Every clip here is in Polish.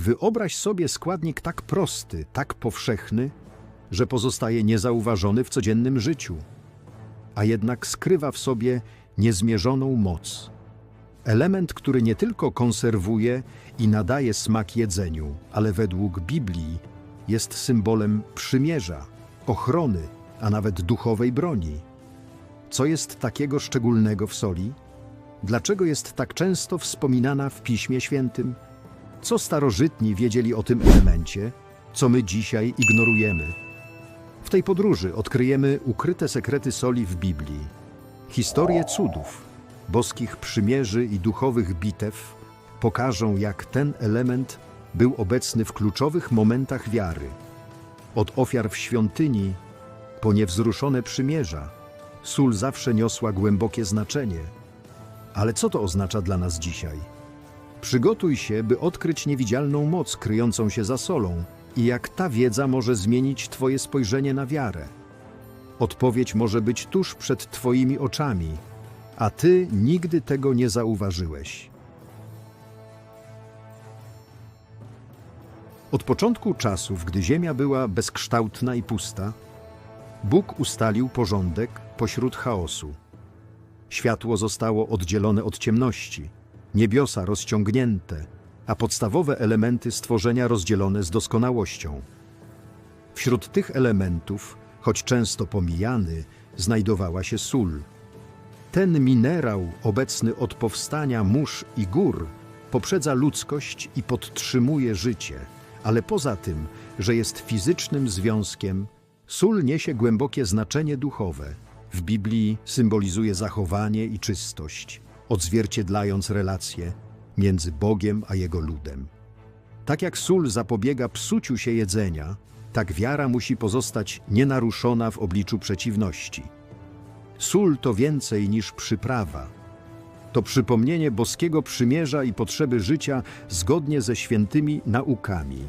Wyobraź sobie składnik tak prosty, tak powszechny, że pozostaje niezauważony w codziennym życiu, a jednak skrywa w sobie niezmierzoną moc. Element, który nie tylko konserwuje i nadaje smak jedzeniu, ale według Biblii jest symbolem przymierza, ochrony, a nawet duchowej broni. Co jest takiego szczególnego w soli? Dlaczego jest tak często wspominana w Piśmie Świętym? Co starożytni wiedzieli o tym elemencie, co my dzisiaj ignorujemy? W tej podróży odkryjemy ukryte sekrety soli w Biblii, historię cudów, boskich przymierzy i duchowych bitew pokażą, jak ten element był obecny w kluczowych momentach wiary. Od ofiar w świątyni po niewzruszone przymierza, sól zawsze niosła głębokie znaczenie. Ale co to oznacza dla nas dzisiaj? Przygotuj się, by odkryć niewidzialną moc kryjącą się za solą i jak ta wiedza może zmienić Twoje spojrzenie na wiarę. Odpowiedź może być tuż przed Twoimi oczami, a Ty nigdy tego nie zauważyłeś. Od początku czasów, gdy ziemia była bezkształtna i pusta, Bóg ustalił porządek pośród chaosu. Światło zostało oddzielone od ciemności, niebiosa rozciągnięte, a podstawowe elementy stworzenia rozdzielone z doskonałością. Wśród tych elementów, choć często pomijany, znajdowała się sól. Ten minerał, obecny od powstania mórz i gór, poprzedza ludzkość i podtrzymuje życie, ale poza tym, że jest fizycznym związkiem, sól niesie głębokie znaczenie duchowe. W Biblii symbolizuje zachowanie i czystość, odzwierciedlając relacje między Bogiem a Jego ludem. Tak jak sól zapobiega psuciu się jedzenia, tak wiara musi pozostać nienaruszona w obliczu przeciwności. Sól to więcej niż przyprawa. To przypomnienie boskiego przymierza i potrzeby życia zgodnie ze świętymi naukami.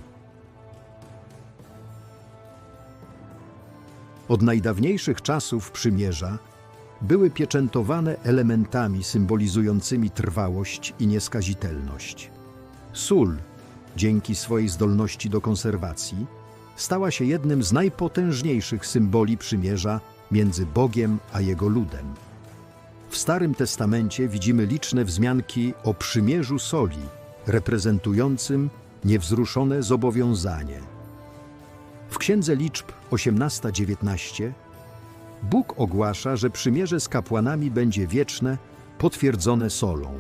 Od najdawniejszych czasów przymierza były pieczętowane elementami symbolizującymi trwałość i nieskazitelność. Sól, dzięki swojej zdolności do konserwacji, stała się jednym z najpotężniejszych symboli przymierza między Bogiem a Jego ludem. W Starym Testamencie widzimy liczne wzmianki o przymierzu soli, reprezentującym niewzruszone zobowiązanie. W Księdze Liczb 18-19 Bóg ogłasza, że przymierze z kapłanami będzie wieczne, potwierdzone solą.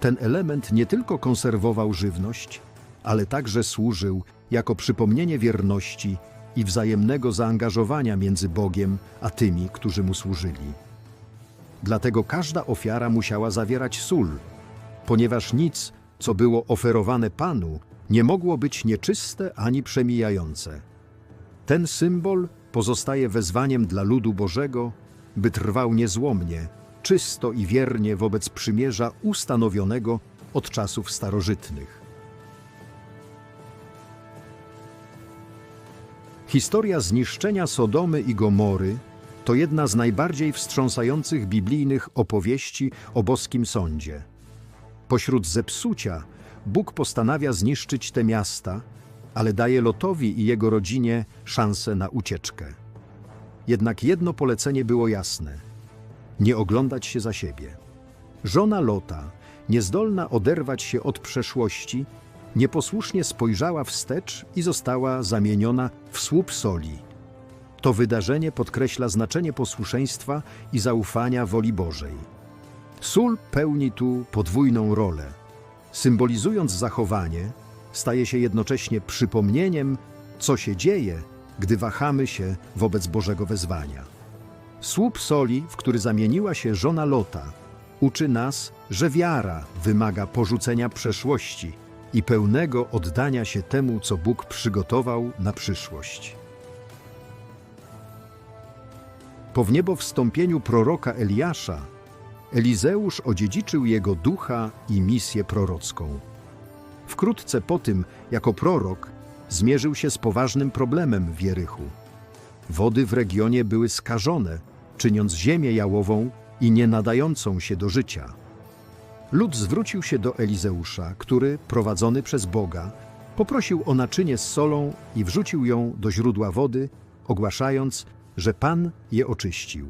Ten element nie tylko konserwował żywność, ale także służył jako przypomnienie wierności i wzajemnego zaangażowania między Bogiem a tymi, którzy mu służyli. Dlatego każda ofiara musiała zawierać sól, ponieważ nic, co było oferowane Panu, nie mogło być nieczyste ani przemijające. Ten symbol pozostaje wezwaniem dla ludu Bożego, by trwał niezłomnie, czysto i wiernie wobec przymierza ustanowionego od czasów starożytnych. Historia zniszczenia Sodomy i Gomory to jedna z najbardziej wstrząsających biblijnych opowieści o boskim sądzie. Pośród zepsucia Bóg postanawia zniszczyć te miasta, ale daje Lotowi i jego rodzinie szansę na ucieczkę. Jednak jedno polecenie było jasne: nie oglądać się za siebie. Żona Lota, niezdolna oderwać się od przeszłości, nieposłusznie spojrzała wstecz i została zamieniona w słup soli. To wydarzenie podkreśla znaczenie posłuszeństwa i zaufania woli Bożej. Sól pełni tu podwójną rolę. Symbolizując zachowanie, staje się jednocześnie przypomnieniem, co się dzieje, gdy wahamy się wobec Bożego wezwania. Słup soli, w który zamieniła się żona Lota, uczy nas, że wiara wymaga porzucenia przeszłości i pełnego oddania się temu, co Bóg przygotował na przyszłość. Po wniebowstąpieniu proroka Eliasza, Elizeusz odziedziczył jego ducha i misję prorocką. Wkrótce po tym, jako prorok, zmierzył się z poważnym problemem w Jerychu. Wody w regionie były skażone, czyniąc ziemię jałową i nie nadającą się do życia. Lud zwrócił się do Elizeusza, który, prowadzony przez Boga, Poprosił o naczynie z solą i wrzucił ją do źródła wody, ogłaszając, że Pan je oczyścił.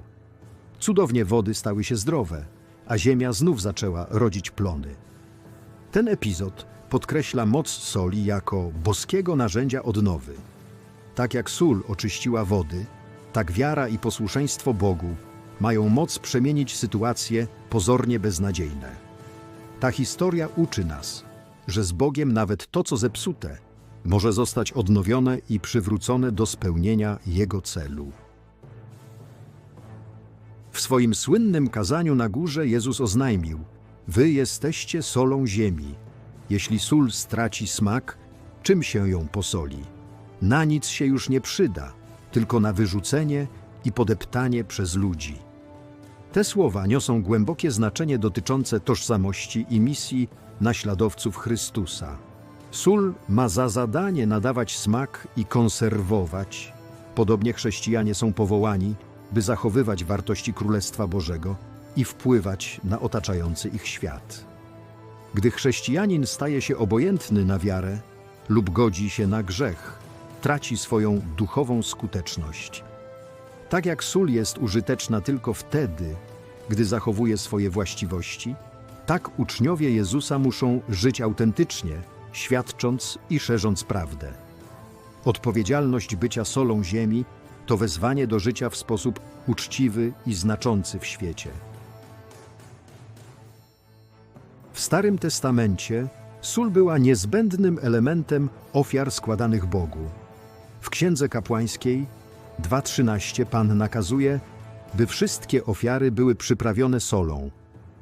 Cudownie wody stały się zdrowe, a ziemia znów zaczęła rodzić plony. Ten epizod podkreśla moc soli jako boskiego narzędzia odnowy. Tak jak sól oczyściła wody, tak wiara i posłuszeństwo Bogu mają moc przemienić sytuacje pozornie beznadziejne. Ta historia uczy nas, że z Bogiem nawet to, co zepsute, może zostać odnowione i przywrócone do spełnienia Jego celu. W swoim słynnym kazaniu na górze Jezus oznajmił: Wy jesteście solą ziemi. Jeśli sól straci smak, czym się ją posoli? Na nic się już nie przyda, tylko na wyrzucenie i podeptanie przez ludzi. Te słowa niosą głębokie znaczenie dotyczące tożsamości i misji naśladowców Chrystusa. Sól ma za zadanie nadawać smak i konserwować. Podobnie chrześcijanie są powołani, by zachowywać wartości Królestwa Bożego i wpływać na otaczający ich świat. Gdy chrześcijanin staje się obojętny na wiarę lub godzi się na grzech, traci swoją duchową skuteczność. Tak jak sól jest użyteczna tylko wtedy, gdy zachowuje swoje właściwości, tak uczniowie Jezusa muszą żyć autentycznie, świadcząc i szerząc prawdę. Odpowiedzialność bycia solą ziemi to wezwanie do życia w sposób uczciwy i znaczący w świecie. Starym Testamencie sól była niezbędnym elementem ofiar składanych Bogu. W Księdze Kapłańskiej 2.13 Pan nakazuje, by wszystkie ofiary były przyprawione solą,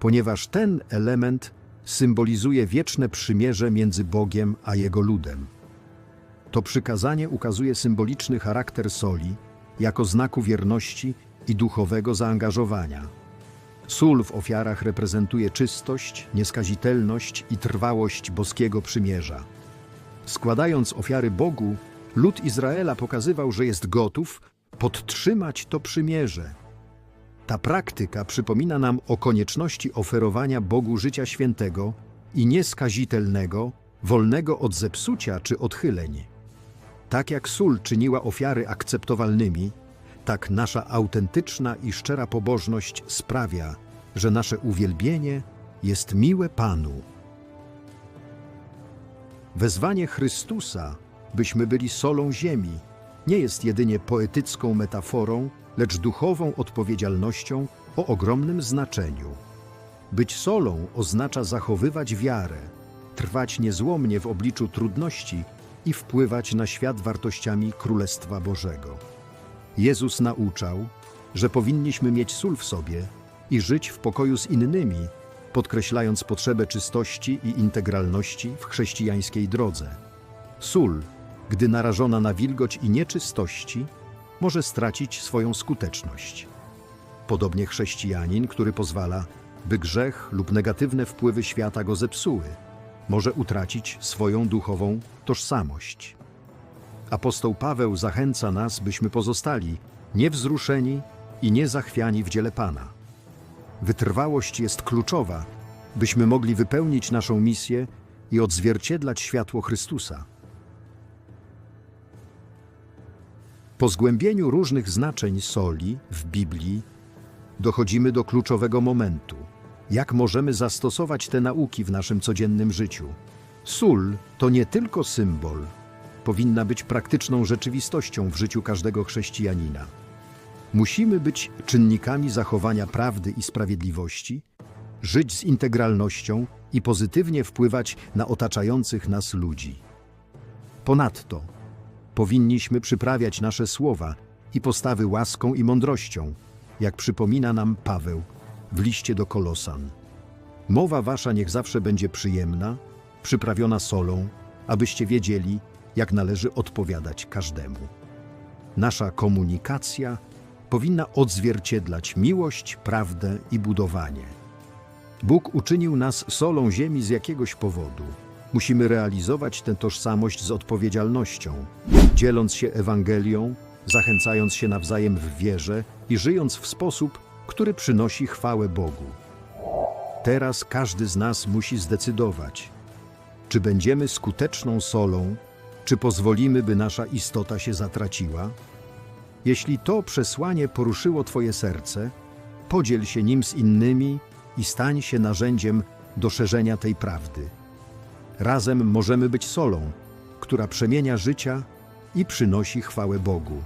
ponieważ ten element symbolizuje wieczne przymierze między Bogiem a Jego ludem. To przykazanie ukazuje symboliczny charakter soli jako znaku wierności i duchowego zaangażowania. Sól w ofiarach reprezentuje czystość, nieskazitelność i trwałość boskiego przymierza. Składając ofiary Bogu, lud Izraela pokazywał, że jest gotów podtrzymać to przymierze. Ta praktyka przypomina nam o konieczności oferowania Bogu życia świętego i nieskazitelnego, wolnego od zepsucia czy odchyleń. Tak jak sól czyniła ofiary akceptowalnymi, tak nasza autentyczna i szczera pobożność sprawia, że nasze uwielbienie jest miłe Panu. Wezwanie Chrystusa, byśmy byli solą ziemi, nie jest jedynie poetycką metaforą, lecz duchową odpowiedzialnością o ogromnym znaczeniu. Być solą oznacza zachowywać wiarę, trwać niezłomnie w obliczu trudności i wpływać na świat wartościami Królestwa Bożego. Jezus nauczał, że powinniśmy mieć sól w sobie i żyć w pokoju z innymi, podkreślając potrzebę czystości i integralności w chrześcijańskiej drodze. Sól, gdy narażona na wilgoć i nieczystości, może stracić swoją skuteczność. Podobnie chrześcijanin, który pozwala, by grzech lub negatywne wpływy świata go zepsuły, może utracić swoją duchową tożsamość. Apostoł Paweł zachęca nas, byśmy pozostali niewzruszeni i niezachwiani w dziele Pana. Wytrwałość jest kluczowa, byśmy mogli wypełnić naszą misję i odzwierciedlać światło Chrystusa. Po zgłębieniu różnych znaczeń soli w Biblii dochodzimy do kluczowego momentu. Jak możemy zastosować te nauki w naszym codziennym życiu? Sól to nie tylko symbol, powinna być praktyczną rzeczywistością w życiu każdego chrześcijanina. Musimy być czynnikami zachowania prawdy i sprawiedliwości, żyć z integralnością i pozytywnie wpływać na otaczających nas ludzi. Ponadto, powinniśmy przyprawiać nasze słowa i postawy łaską i mądrością, jak przypomina nam Paweł w liście do Kolosan. Mowa wasza niech zawsze będzie przyjemna, przyprawiona solą, abyście wiedzieli, jak należy odpowiadać każdemu. Nasza komunikacja powinna odzwierciedlać miłość, prawdę i budowanie. Bóg uczynił nas solą ziemi z jakiegoś powodu. Musimy realizować tę tożsamość z odpowiedzialnością, dzieląc się Ewangelią, zachęcając się nawzajem w wierze i żyjąc w sposób, który przynosi chwałę Bogu. Teraz każdy z nas musi zdecydować, czy będziemy skuteczną solą, Czy pozwolimy, by nasza istota się zatraciła? Jeśli to przesłanie poruszyło Twoje serce, podziel się nim z innymi i stań się narzędziem do szerzenia tej prawdy. Razem możemy być solą, która przemienia życia i przynosi chwałę Bogu.